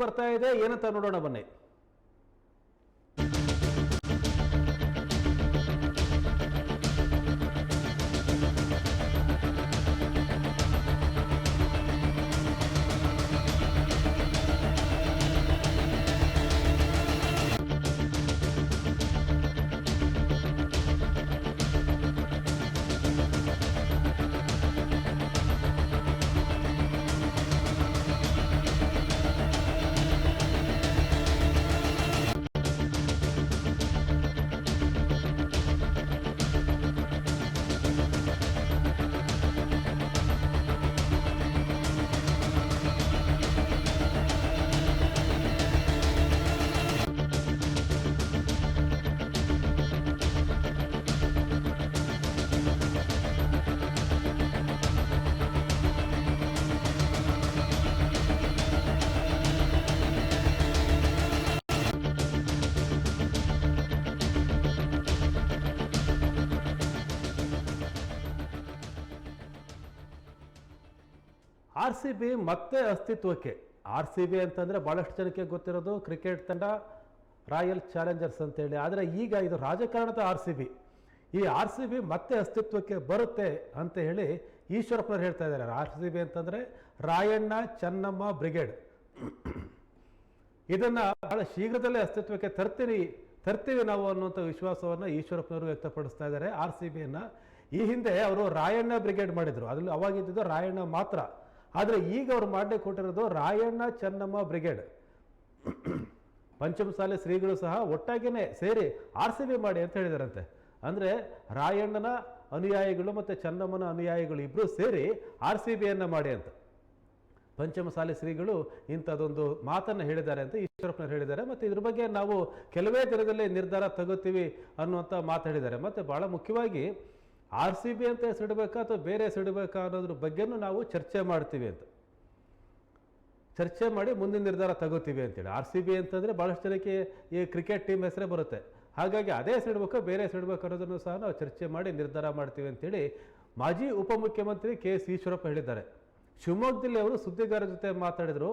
ಬರ್ತಾ ಇದೆ ಏನಂತ ನೋಡೋಣ ಬನ್ನಿ. ಆರ್ ಸಿ ಬಿ ಮತ್ತೆ ಅಸ್ತಿತ್ವಕ್ಕೆ. ಆರ್ ಸಿ ಬಿ ಅಂತಂದರೆ ಭಾಳಷ್ಟು ಜನಕ್ಕೆ ಗೊತ್ತಿರೋದು ಕ್ರಿಕೆಟ್ ತಂಡ ರಾಯಲ್ ಚಾಲೆಂಜರ್ಸ್ ಅಂತೇಳಿ. ಆದರೆ ಈಗ ಇದು ರಾಜಕಾರಣದ ಆರ್ ಸಿ ಬಿ. ಈ ಆರ್ ಸಿ ಬಿ ಮತ್ತೆ ಅಸ್ತಿತ್ವಕ್ಕೆ ಬರುತ್ತೆ ಅಂತ ಹೇಳಿ ಈಶ್ವರಪ್ಪನವ್ರು ಹೇಳ್ತಾ ಇದ್ದಾರೆ. ಆರ್ ಸಿ ಬಿ ಅಂತಂದರೆ ರಾಯಣ್ಣ ಚೆನ್ನಮ್ಮ ಬ್ರಿಗೇಡ್. ಇದನ್ನು ಬಹಳ ಶೀಘ್ರದಲ್ಲೇ ಅಸ್ತಿತ್ವಕ್ಕೆ ತರ್ತೀನಿ, ತರ್ತೀವಿ ನಾವು ಅನ್ನುವಂಥ ವಿಶ್ವಾಸವನ್ನು ಈಶ್ವರಪ್ಪನವರು ವ್ಯಕ್ತಪಡಿಸ್ತಾ ಇದ್ದಾರೆ. ಆರ್ ಸಿ ಬಿಯನ್ನು ಈ ಹಿಂದೆ ಅವರು ರಾಯಣ್ಣ ಬ್ರಿಗೇಡ್ ಮಾಡಿದರು. ಅದರಲ್ಲಿ ಅವಾಗಿದ್ದು ರಾಯಣ್ಣ ಮಾತ್ರ. ಆದರೆ ಈಗ ಅವ್ರು ಮಾಡಲಿಕ್ಕೆ ಕೊಟ್ಟಿರೋದು ರಾಯಣ್ಣ ಚೆನ್ನಮ್ಮ ಬ್ರಿಗೇಡ್. ಪಂಚಮಸಾಲೆ ಶ್ರೀಗಳು ಸಹ ಒಟ್ಟಾಗಿಯೇ ಸೇರಿ ಆರ್ ಸಿ ಬಿ ಮಾಡಿ ಅಂತ ಹೇಳಿದಾರಂತೆ. ಅಂದರೆ ರಾಯಣ್ಣನ ಅನುಯಾಯಿಗಳು ಮತ್ತು ಚೆನ್ನಮ್ಮನ ಅನುಯಾಯಿಗಳು ಇಬ್ಬರು ಸೇರಿ ಆರ್ ಸಿ ಬಿಯನ್ನು ಮಾಡಿ ಅಂತ. ಪಂಚಮಸಾಲಿ ಶ್ರೀಗಳು ಇಂಥದ್ದೊಂದು ಮಾತನ್ನು ಹೇಳಿದ್ದಾರೆ ಅಂತ ಈಶ್ವರಪ್ಪನವ್ರು ಹೇಳಿದ್ದಾರೆ. ಮತ್ತು ಇದ್ರ ಬಗ್ಗೆ ನಾವು ಕೆಲವೇ ದಿನದಲ್ಲಿ ನಿರ್ಧಾರ ತಗೋತೀವಿ ಅನ್ನುವಂಥ ಮಾತಾಡಿದ್ದಾರೆ ಮತ್ತು ಭಾಳ ಮುಖ್ಯವಾಗಿ ಆರ್ ಸಿ ಬಿ ಅಂತ ಹೆಸರಿಡಬೇಕಾ ಅಥವಾ ಬೇರೆ ಹೆಸರಿಡಬೇಕಾ ಅನ್ನೋದ್ರ ಬಗ್ಗೆನೂ ನಾವು ಚರ್ಚೆ ಮಾಡ್ತೀವಿ ಅಂತ. ಚರ್ಚೆ ಮಾಡಿ ಮುಂದಿನ ನಿರ್ಧಾರ ತಗೋತೀವಿ ಅಂತೇಳಿ. ಆರ್ ಸಿ ಬಿ ಅಂತಂದರೆ ಭಾಳಷ್ಟು ಜನಕ್ಕೆ ಈ ಕ್ರಿಕೆಟ್ ಟೀಮ್ ಹೆಸರೇ ಬರುತ್ತೆ. ಹಾಗಾಗಿ ಅದೇ ಹೆಸರಿಡ್ಬೇಕು ಬೇರೆ ಹೆಸರಿಡ್ಬೇಕು ಅನ್ನೋದನ್ನು ಸಹ ನಾವು ಚರ್ಚೆ ಮಾಡಿ ನಿರ್ಧಾರ ಮಾಡ್ತೀವಿ ಅಂತೇಳಿ ಮಾಜಿ ಉಪಮುಖ್ಯಮಂತ್ರಿ ಕೆ ಎಸ್ ಈಶ್ವರಪ್ಪ ಹೇಳಿದ್ದಾರೆ. ಶಿವಮೊಗ್ಗದಲ್ಲಿ ಅವರು ಸುದ್ದಿಗಾರರ ಜೊತೆ ಮಾತಾಡಿದರು.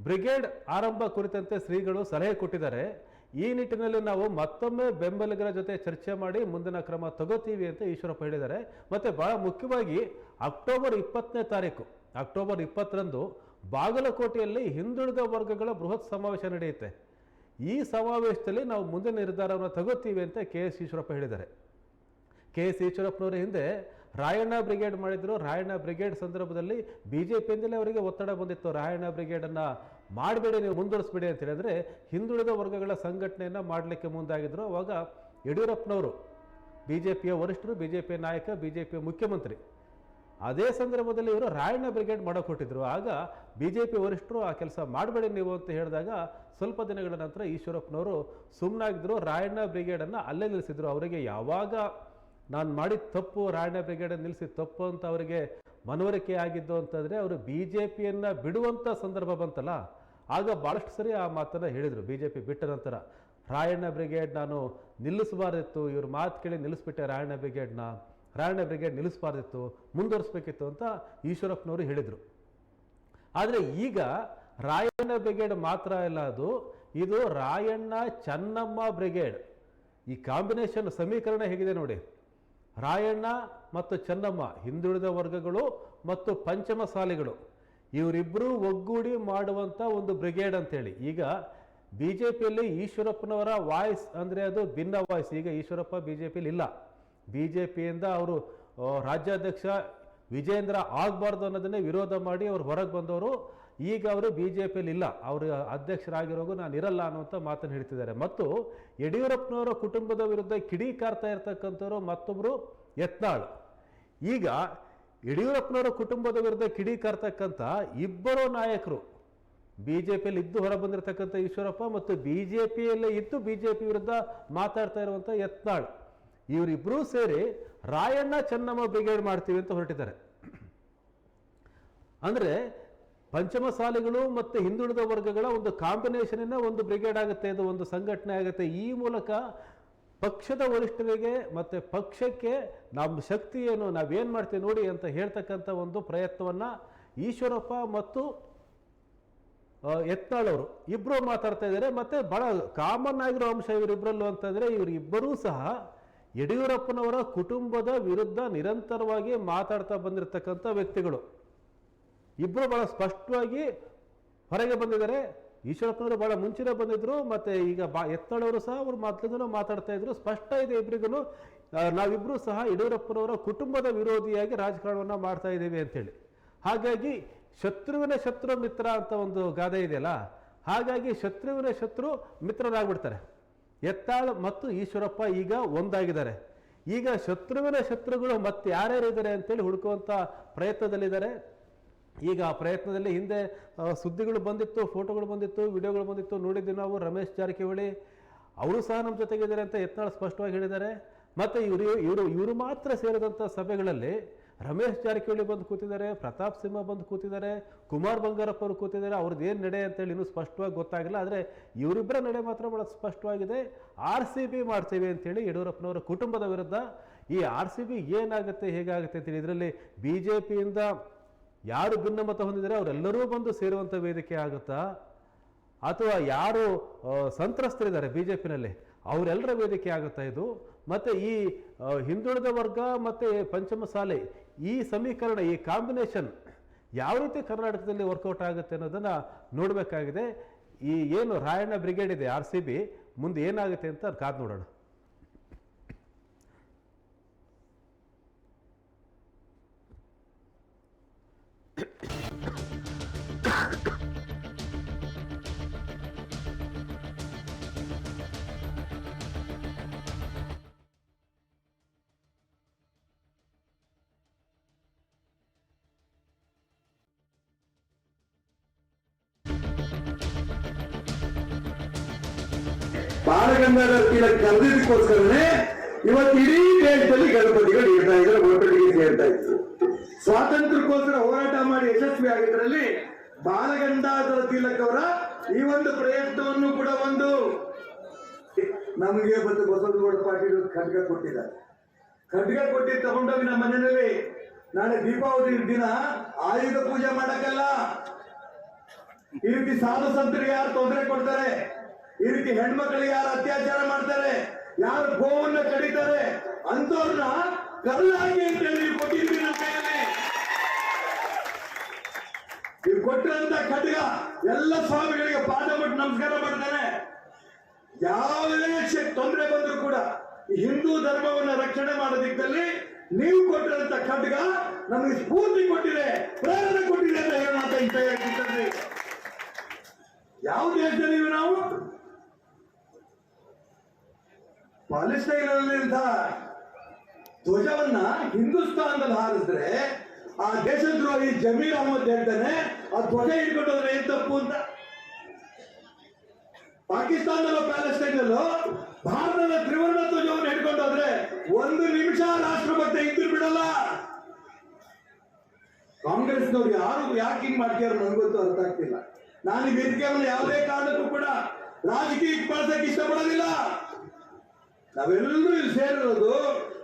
ಬ್ರಿಗೇಡ್ ಆರಂಭ ಕುರಿತಂತೆ ಶ್ರೀಗಳು ಸಲಹೆ ಕೊಟ್ಟಿದ್ದಾರೆ. ಈ ನಿಟ್ಟಿನಲ್ಲಿ ನಾವು ಮತ್ತೊಮ್ಮೆ ಬೆಂಬಲಿಗರ ಜೊತೆ ಚರ್ಚೆ ಮಾಡಿ ಮುಂದಿನ ಕ್ರಮ ತಗೋತೀವಿ ಅಂತ ಈಶ್ವರಪ್ಪ ಹೇಳಿದ್ದಾರೆ. ಮತ್ತು ಭಾಳ ಮುಖ್ಯವಾಗಿ ಅಕ್ಟೋಬರ್ ಇಪ್ಪತ್ತನೇ ತಾರೀಕು, ಅಕ್ಟೋಬರ್ ಇಪ್ಪತ್ತರಂದು ಬಾಗಲಕೋಟೆಯಲ್ಲಿ ಹಿಂದುಳಿದ ವರ್ಗಗಳ ಬೃಹತ್ ಸಮಾವೇಶ ನಡೆಯುತ್ತೆ. ಈ ಸಮಾವೇಶದಲ್ಲಿ ನಾವು ಮುಂದಿನ ನಿರ್ಧಾರವನ್ನು ತಗೋತೀವಿ ಅಂತ ಕೆ ಎಸ್ ಈಶ್ವರಪ್ಪ ಹೇಳಿದ್ದಾರೆ. ಕೆ ಎಸ್ ಈಶ್ವರಪ್ಪನವರ ಹಿಂದೆ ರಾಯಣ್ಣ ಬ್ರಿಗೇಡ್ ಮಾಡಿದ್ರು. ರಾಯಣ್ಣ ಬ್ರಿಗೇಡ್ ಸಂದರ್ಭದಲ್ಲಿ ಬಿ ಜೆ ಪಿಯಿಂದಲೇ ಅವರಿಗೆ ಒತ್ತಡ ಬಂದಿತ್ತು. ರಾಯಣ್ಣ ಬ್ರಿಗೇಡನ್ನು ಮಾಡಬೇಡಿ, ನೀವು ಮುಂದುವರಿಸ್ಬೇಡಿ ಅಂತ ಹೇಳಿದ್ರೆ ಹಿಂದುಳಿದ ವರ್ಗಗಳ ಸಂಘಟನೆಯನ್ನು ಮಾಡಲಿಕ್ಕೆ ಮುಂದಾಗಿದ್ರು. ಅವಾಗ ಯಡಿಯೂರಪ್ಪನವರು ಬಿ ಜೆ ಪಿಯ ವರಿಷ್ಠರು ಬಿ ಜೆ ಪಿಯ ನಾಯಕ ಬಿ ಜೆ ಪಿಯ ಮುಖ್ಯಮಂತ್ರಿ, ಅದೇ ಸಂದರ್ಭದಲ್ಲಿ ಇವರು ರಾಯಣ್ಣ ಬ್ರಿಗೇಡ್ ಮಾಡೋಕೆ ಕೊಟ್ಟಿದ್ರು. ಆಗ ಬಿ ಜೆ ಪಿ ವರಿಷ್ಠರು ಆ ಕೆಲಸ ಮಾಡಬೇಡಿ ನೀವು ಅಂತ ಹೇಳಿದಾಗ ಸ್ವಲ್ಪ ದಿನಗಳ ನಂತರ ಈಶ್ವರಪ್ಪನವರು ಸುಮ್ಮನಾಗಿದ್ದರು ರಾಯಣ್ಣ ಬ್ರಿಗೇಡನ್ನು ಅಲ್ಲೇ ನಿಲ್ಲಿಸಿದ್ರು. ಅವರಿಗೆ ಯಾವಾಗ ನಾನು ಮಾಡಿದ ತಪ್ಪು, ರಾಯಣ್ಣ ಬ್ರಿಗೇಡ್ ನಿಲ್ಲಿಸಿ ತಪ್ಪು ಅಂತ ಅವರಿಗೆ ಮನವರಿಕೆ ಆಗಿದ್ದು ಅಂತಂದರೆ, ಅವರು ಬಿ ಜೆ ಪಿಯನ್ನು ಬಿಡುವಂಥ ಸಂದರ್ಭ ಬಂತಲ್ಲ. ಆಗ ಭಾಳಷ್ಟು ಸರಿ ಆ ಮಾತನ್ನು ಹೇಳಿದರು. ಬಿ ಜೆ ಪಿ ಬಿಟ್ಟ ನಂತರ ರಾಯಣ್ಣ ಬ್ರಿಗೇಡ್ ನಾನು ನಿಲ್ಲಿಸಬಾರ್ದಿತ್ತು, ಇವ್ರ ಮಾತು ಕೇಳಿ ನಿಲ್ಲಿಸ್ಬಿಟ್ಟೆ ರಾಯಣ್ಣ ಬ್ರಿಗೇಡ್ನ. ರಾಯಣ್ಣ ಬ್ರಿಗೇಡ್ ನಿಲ್ಲಿಸಬಾರ್ದಿತ್ತು, ಮುಂದುವರಿಸ್ಬೇಕಿತ್ತು ಅಂತ ಈಶ್ವರಪ್ಪನವರು ಹೇಳಿದರು. ಆದರೆ ಈಗ ರಾಯಣ್ಣ ಬ್ರಿಗೇಡ್ ಮಾತ್ರ ಇಲ್ಲ ಅದು, ಇದು ರಾಯಣ್ಣ ಚನ್ನಮ್ಮ ಬ್ರಿಗೇಡ್. ಈ ಕಾಂಬಿನೇಷನ್ ಸಮೀಕರಣ ಹೇಗಿದೆ ನೋಡಿ. ರಾಯಣ್ಣ ಮತ್ತು ಚೆನ್ನಮ್ಮ ಹಿಂದುಳಿದ ವರ್ಗಗಳು ಮತ್ತು ಪಂಚಮಸಾಲಿಗಳು ಇವರಿಬ್ಬರು ಒಗ್ಗೂಡಿ ಮಾಡುವಂಥ ಒಂದು ಬ್ರಿಗೇಡ್ ಅಂತೇಳಿ. ಈಗ ಬಿ ಜೆ ಪಿಯಲ್ಲಿ ಈಶ್ವರಪ್ಪನವರ ವಾಯ್ಸ್ ಅಂದರೆ ಅದು ಭಿನ್ನ ವಾಯ್ಸ್. ಈಗ ಈಶ್ವರಪ್ಪ ಬಿ ಜೆ ಪಿಲಿ ಇಲ್ಲ. ಬಿ ಜೆ ಪಿಯಿಂದ ಅವರು ರಾಜ್ಯಾಧ್ಯಕ್ಷ ವಿಜೇಂದ್ರ ಆಗಬಾರ್ದು ಅನ್ನೋದನ್ನೇ ವಿರೋಧ ಮಾಡಿ ಅವ್ರು ಹೊರಗೆ ಬಂದವರು. ಈಗ ಅವರು ಬಿ ಜೆ ಪಿಯಲ್ಲಿ ಇಲ್ಲ. ಅವರು ಅಧ್ಯಕ್ಷರಾಗಿರೋಗೂ ನಾನು ಇರಲ್ಲ ಅನ್ನುವಂಥ ಮಾತನ್ನು ಹೇಳ್ತಿದ್ದಾರೆ. ಮತ್ತು ಯಡಿಯೂರಪ್ಪನವರ ಕುಟುಂಬದ ವಿರುದ್ಧ ಕಿಡಿಕಾರ್ತಾ ಇರ್ತಕ್ಕಂಥವ್ರು ಮತ್ತೊಬ್ಬರು ಯತ್ನಾಳ್. ಈಗ ಯಡಿಯೂರಪ್ಪನವರ ಕುಟುಂಬದ ವಿರುದ್ಧ ಕಿಡಿಕಾರ್ತಕ್ಕಂಥ ಇಬ್ಬರು ನಾಯಕರು. ಬಿ ಜೆ ಪಿಯಲ್ಲಿ ಇದ್ದು ಹೊರ ಬಂದಿರತಕ್ಕಂಥ ಈಶ್ವರಪ್ಪ ಮತ್ತು ಬಿ ಜೆ ಪಿಯಲ್ಲೇ ಇದ್ದು ಬಿ ಜೆ ಪಿ ವಿರುದ್ಧ ಮಾತಾಡ್ತಾ ಇರುವಂಥ ಯತ್ನಾಳ್. ಇವರಿಬ್ಬರೂ ಸೇರಿ ರಾಯಣ್ಣ ಚೆನ್ನಮ್ಮ ಬ್ರಿಗೇಡ್ ಮಾಡ್ತೀವಿ ಅಂತ ಹೊರಟಿದ್ದಾರೆ. ಅಂದರೆ ಪಂಚಮಸಾಲಿಗಳು ಮತ್ತು ಹಿಂದುಳಿದ ವರ್ಗಗಳ ಒಂದು ಕಾಂಬಿನೇಷನಿನ ಒಂದು ಬ್ರಿಗೇಡ್ ಆಗುತ್ತೆ, ಅದು ಒಂದು ಸಂಘಟನೆ ಆಗುತ್ತೆ. ಈ ಮೂಲಕ ಪಕ್ಷದ ವರಿಷ್ಠರಿಗೆ ಮತ್ತು ಪಕ್ಷಕ್ಕೆ ನಮ್ಮ ಶಕ್ತಿ ಏನು ನಾವೇನು ಮಾಡ್ತೀವಿ ನೋಡಿ ಅಂತ ಹೇಳ್ತಕ್ಕಂಥ ಒಂದು ಪ್ರಯತ್ನವನ್ನು ಈಶ್ವರಪ್ಪ ಮತ್ತು ಯತ್ನಾಳ್ ಅವರು ಇಬ್ರು ಮಾತಾಡ್ತಾ ಇದ್ದಾರೆ. ಮತ್ತು ಭಾಳ ಕಾಮನ್ ಆಗಿರೋ ಅಂಶ ಇವರಿಬ್ಬರಲ್ಲೂ ಅಂತಂದರೆ ಇವರಿಬ್ಬರೂ ಸಹ ಯಡಿಯೂರಪ್ಪನವರ ಕುಟುಂಬದ ವಿರುದ್ಧ ನಿರಂತರವಾಗಿ ಮಾತಾಡ್ತಾ ಬಂದಿರತಕ್ಕಂಥ ವ್ಯಕ್ತಿಗಳು. ಇಬ್ಬರು ಭಾಳ ಸ್ಪಷ್ಟವಾಗಿ ಹೊರಗೆ ಬಂದಿದ್ದಾರೆ. ಈಶ್ವರಪ್ಪನವರು ಬಹಳ ಮುಂಚೆನೇ ಬಂದಿದ್ರು, ಮತ್ತೆ ಈಗ ಬಾ, ಎತ್ತಳವರು ಸಹ ಅವ್ರು ಮೊದಲಿಂದನೂ ಮಾತಾಡ್ತಾ ಇದ್ರು. ಸ್ಪಷ್ಟ ಇದೆ ಇಬ್ಬರಿಗೂ ನಾವಿಬ್ಬರೂ ಸಹ ಯಡಿಯೂರಪ್ಪನವರ ಕುಟುಂಬದ ವಿರೋಧಿಯಾಗಿ ರಾಜಕಾರಣವನ್ನು ಮಾಡ್ತಾ ಇದ್ದೀವಿ ಅಂತೇಳಿ. ಹಾಗಾಗಿ ಶತ್ರುವಿನ ಶತ್ರು ಮಿತ್ರ ಅಂತ ಒಂದು ಗಾದೆ ಇದೆಯಲ್ಲ, ಹಾಗಾಗಿ ಶತ್ರುವಿನ ಶತ್ರು ಮಿತ್ರರಾಗ್ಬಿಡ್ತಾರೆ. ಎತ್ತಾಳ್ ಮತ್ತು ಈಶ್ವರಪ್ಪ ಈಗ ಒಂದಾಗಿದ್ದಾರೆ. ಈಗ ಶತ್ರುವಿನ ಶತ್ರುಗಳು ಮತ್ತೆ ಯಾರ್ಯಾರು ಇದ್ದಾರೆ ಅಂತೇಳಿ ಹುಡುಕುವಂಥ ಪ್ರಯತ್ನದಲ್ಲಿದ್ದಾರೆ. ಈಗ ಆ ಪ್ರಯತ್ನದಲ್ಲಿ ಹಿಂದೆ ಸುದ್ದಿಗಳು ಬಂದಿತ್ತು, ಫೋಟೋಗಳು ಬಂದಿತ್ತು, ವಿಡಿಯೋಗಳು ಬಂದಿತ್ತು, ನೋಡಿದ್ವಿ ನಾವು, ರಮೇಶ್ ಜಾರಕಿಹೊಳಿ. ಅವರು ಸಹ ನಮ್ಮ ಜೊತೆಗಿದ್ದಾರೆ ಅಂತ ಯತ್ನಾಳ್ ಸ್ಪಷ್ಟವಾಗಿ ಹೇಳಿದ್ದಾರೆ. ಮತ್ತು ಇವರು ಇವರು ಇವರು ಮಾತ್ರ ಸೇರಿದಂಥ ಸಭೆಗಳಲ್ಲಿ ರಮೇಶ್ ಜಾರಕಿಹೊಳಿ ಬಂದು ಕೂತಿದ್ದಾರೆ, ಪ್ರತಾಪ್ ಸಿಂಹ ಬಂದು ಕೂತಿದ್ದಾರೆ, ಕುಮಾರ್ ಬಂಗಾರಪ್ಪ ಅವರು ಕೂತಿದ್ದಾರೆ. ಅವ್ರದ್ದು ಏನು ನಡೆ ಅಂತೇಳಿ ಇನ್ನೂ ಸ್ಪಷ್ಟವಾಗಿ ಗೊತ್ತಾಗಿಲ್ಲ. ಆದರೆ ಇವರಿಬ್ಬರ ನಡೆ ಮಾತ್ರ ಬಹಳ ಸ್ಪಷ್ಟವಾಗಿದೆ. ಆರ್ ಸಿ ಬಿ ಮಾಡ್ತೇವೆ ಅಂತೇಳಿ ಯಡಿಯೂರಪ್ಪನವರ ಕುಟುಂಬದ ವಿರುದ್ಧ ಈ ಆರ್ ಸಿ ಬಿ ಏನಾಗುತ್ತೆ, ಹೇಗಾಗುತ್ತೆ ಅಂತೇಳಿ ಇದರಲ್ಲಿ ಬಿ ಜೆ ಪಿಯಿಂದ ಯಾರು ಭಿನ್ನಮತ ಹೊಂದಿದರೆ ಅವರೆಲ್ಲರೂ ಬಂದು ಸೇರುವಂಥ ವೇದಿಕೆ ಆಗುತ್ತಾ? ಅಥವಾ ಯಾರು ಸಂತ್ರಸ್ತರಿದ್ದಾರೆ ಬಿ ಜೆ ಪಿನಲ್ಲಿ ಅವರೆಲ್ಲರ ವೇದಿಕೆ ಆಗುತ್ತಾ ಇದು? ಮತ್ತು ಈ ಹಿಂದುಳಿದ ವರ್ಗ ಮತ್ತು ಪಂಚಮಸಾಲೆ ಈ ಸಮೀಕರಣ, ಈ ಕಾಂಬಿನೇಷನ್ ಯಾವ ರೀತಿ ಕರ್ನಾಟಕದಲ್ಲಿ ವರ್ಕೌಟ್ ಆಗುತ್ತೆ ಅನ್ನೋದನ್ನು ನೋಡಬೇಕಾಗಿದೆ. ಈ ಏನು ರಾಯಣ್ಣ ಬ್ರಿಗೇಡ್ ಇದೆ ಆರ್ ಸಿ ಬಿ ಮುಂದೆ ಏನಾಗುತ್ತೆ ಅಂತ ಕಾದು ನೋಡೋಣ. ಬಾಲಗಂಗಾಧರ ತಿಲಕ್ ಕರೆದಿದ್ದಕ್ಕೋಸ್ಕರನೇ ಇವತ್ತು ಇಡೀ ದೇಶದಲ್ಲಿ ಗಣಪತಿಗಳು ಇರ್ತಾ ಇದ್ದಾರೆ ಒಟ್ಟೊಟ್ಟಿಗೆ ಸೇರ್ತಾ ಇದ್ರು ಸ್ವಾತಂತ್ರ್ಯಕ್ಕೋಸ್ಕರ ಹೋರಾಟ ಮಾಡಿ ಯಶಸ್ವಿ ಆಗಿದ್ರಲ್ಲಿ ಬಾಲಗಂಧಾಧರ ತಿಲಕ್ ಅವರ ಈ ಒಂದು ಪ್ರಯತ್ನವನ್ನು ಕೂಡ ಒಂದು ನಮಗೆ ಮತ್ತು ಬಸವನಗೌಡ ಪಾಟೀಲ್ ಖಡ್ಗ ಕೊಟ್ಟಿದ್ದಾರೆ. ಖಡ್ಗ ಕೊಟ್ಟಿ ತಗೊಂಡೋಗಿ ನಮ್ಮ ಮನೆಯಲ್ಲಿ ನಾಳೆ ದೀಪಾವಳಿ ದಿನ ಆಯುಧ ಪೂಜೆ ಮಾಡಕ್ಕಲ್ಲ. ಈ ರೀತಿ ಸಾಧು ಸಂತರಿಗೆ ಯಾರು ತೊಂದರೆ ಕೊಡ್ತಾರೆ? ಈ ರೀತಿ ಹೆಣ್ಮಕ್ಳಿಗೆ ಯಾರು ಅತ್ಯಾಚಾರ ಮಾಡ್ತಾರೆ, ಯಾರು ಗೋವನ್ನ ಕಡಿತಾರೆ ಅಂತವ್ರನ್ನ ಕಲ್ಲಾಗಿ ಅಂತ ಹೇಳಿ ಕೊಟ್ಟಿದ್ವಿ ನಮ್ಮ ಕೈಯಲ್ಲಿ. ನೀವು ಕೊಟ್ಟಿರಂತ ಖಡ್ಗ ಎಲ್ಲ ಸ್ವಾಮಿಗಳಿಗೆ ಪಾದ ಬಿಟ್ಟು ನಮಸ್ಕಾರ ಮಾಡ್ತಾರೆ. ಯಾವುದೇ ತೊಂದರೆ ಬಂದರೂ ಕೂಡ ಹಿಂದೂ ಧರ್ಮವನ್ನ ರಕ್ಷಣೆ ಮಾಡೋದಿಕ್ಕಲ್ಲಿ ನೀವು ಕೊಟ್ಟಿರಂತ ಖಡ್ಗ ನಮಗೆ ಸ್ಫೂರ್ತಿ ಕೊಟ್ಟಿದೆ, ಪ್ರೇರಣೆ ಕೊಟ್ಟಿದೆ ಅಂತ ಹೇಳೋಣ ಯಾವ ದೇಶದಲ್ಲಿ ನಾವು? ಪಾಲಿಸ್ಟೈನಲ್ಲಿಂದ ಧ್ವಜವನ್ನ ಹಿಂದೂಸ್ತಾನದಲ್ಲಿ ಹಾರಿಸಿದ್ರೆ ಆ ದೇಶದ್ರೋಹಿ ಜಮೀರ್ ಅಹಮದ್ ಹೇಳ್ತಾನೆ ಆ ಧ್ವಜ ಇಟ್ಕೊಂಡ್ರೆ ಏನ್ ತಪ್ಪು ಅಂತ? ಪಾಕಿಸ್ತಾನದಲ್ಲೂ ಪ್ಯಾಲೆಸ್ಟೈನಲ್ಲೂ ಭಾರತದ ತ್ರಿವರ್ಣ ಧ್ವಜವನ್ನು ಹಿಡ್ಕೊಂಡೋದ್ರೆ ಒಂದು ನಿಮಿಷ ರಾಷ್ಟ್ರಪತಿ ಇದ್ದು ಬಿಡಲ್ಲ. ಕಾಂಗ್ರೆಸ್ನವ್ರು ಯಾರು ಯಾಕೆ ಹಿಂಗ್ ಮಾಡ್ತೀರ ನನಗೊತ್ತು ಅರ್ಥ ಆಗ್ತಿಲ್ಲ. ನಾನು ಈ ವೇದಿಕೆಯನ್ನು ಯಾವುದೇ ಕಾರಣಕ್ಕೂ ಕೂಡ ರಾಜಕೀಯಕ್ಕೆ ಬಳಸಕ್ಕೆ ಇಷ್ಟಪಡೋದಿಲ್ಲ. ನಾವೆಲ್ಲರೂ ಇಲ್ಲಿ ಸೇರಿರೋದು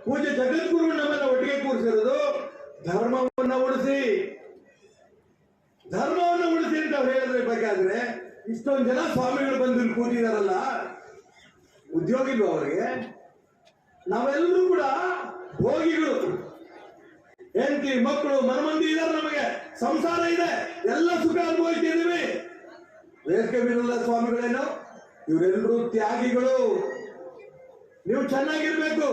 ಪೂಜೆ ಜಗದ್ಗುರು ನಮ್ಮನ್ನ ಒಟ್ಟಿಗೆ ಕೂರಿಸಿರೋದು. ಧರ್ಮವನ್ನ ಉಳಿಸಿ. ಧರ್ಮವನ್ನು ಉಳಿಸಿ ಅಂತ ಅವ್ರು ಹೇಳಿದ್ರೆ ಬೇಕಾದ್ರೆ ಇಷ್ಟೊಂದು ಜನ ಸ್ವಾಮಿಗಳು ಬಂದು ಕೂತಿದಾರಲ್ಲ. ಉದ್ಯೋಗಿಗಳು ಅವರಿಗೆ. ನಾವೆಲ್ಲರೂ ಕೂಡ ಭೋಗಿಗಳು. ಹೆಂಡತಿ, ಮಕ್ಕಳು, ಮನಮಂದಿ ಇದಾರೆ ನಮಗೆ. ಸಂಸಾರ ಇದೆ. ಎಲ್ಲ ಸುಖ ಅನುಭವಿಸ್ತಿದ್ದೀವಿ ವೇದಿಕೆ ಬೀರಲ್ಲ ಸ್ವಾಮಿಗಳೇನು. ಇವರೆಲ್ಲರೂ ತ್ಯಾಗಿಗಳು. ನೀವು ಚೆನ್ನಾಗಿರ್ಬೇಕು,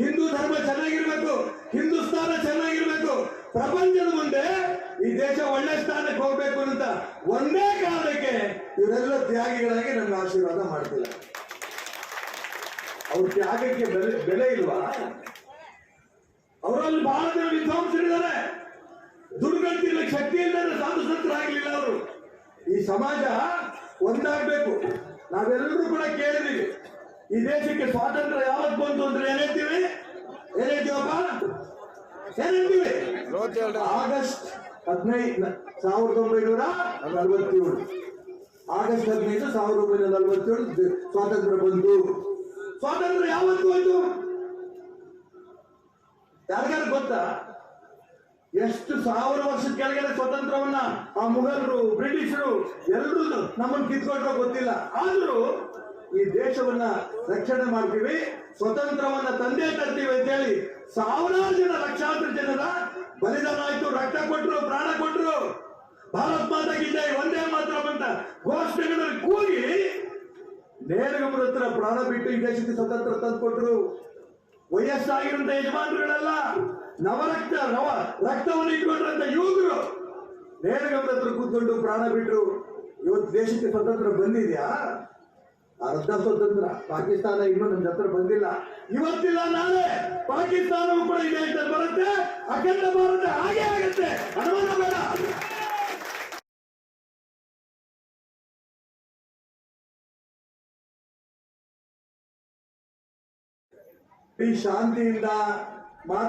ಹಿಂದೂ ಧರ್ಮ ಚೆನ್ನಾಗಿರ್ಬೇಕು, ಹಿಂದೂಸ್ತಾನ ಚೆನ್ನಾಗಿರ್ಬೇಕು. ಪ್ರಪಂಚದ ಮುಂದೆ ಈ ದೇಶ ಒಳ್ಳೆ ಸ್ಥಾನಕ್ಕೆ ಹೋಗ್ಬೇಕು ಅಂತ ಒಂದೇ ಕಾರಣಕ್ಕೆ ಇವರೆಲ್ಲ ತ್ಯಾಗಿಗಳಾಗಿ ನಮ್ಗೆ ಆಶೀರ್ವಾದ ಮಾಡ್ತಿಲ್ಲ. ಅವ್ರ ತ್ಯಾಗಕ್ಕೆ ಬೆಲೆ ಬೆಲೆ ಇಲ್ವಾ? ಅವರಲ್ಲಿ ಬಹಳ ಜನ ವಿದ್ವಾಂಸರಿದ್ದಾರೆ. ದುರ್ಗತಿಯಲ್ಲಿ ಶಕ್ತಿ ಇಲ್ಲದೆ ಸಾಧುಸಂತರಾಗಲಿಲ್ಲ ಅವರು. ಈ ಸಮಾಜ ಒಂದಾಗಬೇಕು. ನಾವೆಲ್ಲರೂ ಕೂಡ ಕೇಳಿದೀವಿ ಈ ದೇಶಕ್ಕೆ ಸ್ವಾತಂತ್ರ್ಯ ಯಾವಾಗ ಬಂತು ಅಂದ್ರೆ ಏನಂತೀವಿ ಏನಂತೀವಪ್ಪ ಏನಂತೀವಿ ಆಗಸ್ಟ್ ಹದಿನೈದು ಸಾವಿರದ ಒಂಬೈನೂರ ನಲವತ್ತೇಳು. ಆಗಸ್ಟ್ ಹದಿನೈದು ಸಾವಿರದ ಒಂಬೈನೂರ ನಲವತ್ತೇಳು ಸ್ವಾತಂತ್ರ್ಯ ಬಂತು. ಸ್ವಾತಂತ್ರ್ಯ ಯಾವತ್ತು ಬಂತು? ಯಾರಿಗಾರು ಗೊತ್ತಾ? ಎಷ್ಟು ಸಾವಿರ ವರ್ಷದ ಕೆಳಗಡೆ ಸ್ವತಂತ್ರವನ್ನ ಆ ಮುಘಲರು ಬ್ರಿಟಿಷರು ಎಲ್ಲರೂ ನಮ್ಮನ್ನು ಕಿತ್ಕೊಂಡ್ರೋ ಗೊತ್ತಿಲ್ಲ. ಆದ್ರೂ ಈ ದೇಶವನ್ನ ರಕ್ಷಣೆ ಮಾಡ್ತೀವಿ, ಸ್ವತಂತ್ರವನ್ನ ತಂದೆ ತರ್ತೀವಿ ಅಂತ ಹೇಳಿ ಸಾವಿರಾರು ಜನ ಲಕ್ಷಾಂತರ ಜನರ ಬಲಿದಾನ ಆಯ್ತು, ರಕ್ತ ಕೊಟ್ರು, ಪ್ರಾಣ ಕೊಟ್ರು. ಭಾರತ್ ಮಾತಾ ಒಂದೇ ಮಾತ್ರ ಅಂತ ಘೋಷಣೆಗಳಲ್ಲಿ ಕೂಗಿ ನೇರಗಮರ ಹತ್ರ ಪ್ರಾಣ ಬಿಟ್ಟು ಈ ದೇಶಕ್ಕೆ ಸ್ವತಂತ್ರ ತಂದುಕೊಟ್ರು. ವಯಸ್ಸಾಗಿರುವಂತ ಯಜಮಾನರುಗಳೆಲ್ಲ ನವರಕ್ತ, ನವ ರಕ್ತವನ್ನು ಇಟ್ಕೊಂಡ್ರಂತ ಯುವಕರು ನೇರಗಮರ ಹತ್ರ ಕೂತ್ಕೊಂಡು ಪ್ರಾಣ ಬಿಟ್ರು. ಇವತ್ತು ದೇಶಕ್ಕೆ ಸ್ವತಂತ್ರ ಬಂದಿದ್ಯಾ? ಅರ್ಧ ಸ್ವತಂತ್ರ ಪಾಕಿಸ್ತಾನ ಇನ್ನೂ ನಮ್ಮ ಹತ್ರ ಬಂದಿಲ್ಲ. ಇವತ್ತಿಲ್ಲ ನಾಳೆ ಪಾಕಿಸ್ತಾನವೂ ಕೂಡ ಇದೆ ಅಂತ ಬರುತ್ತೆ? ಅಖಂಡ ಭಾರತ ಹಾಗೆ ಆಗುತ್ತೆ. ಅನುಮಾನ ಬೇಡ. ಈ ಶಾಂತಿಯಿಂದ ಮಾತ್ರ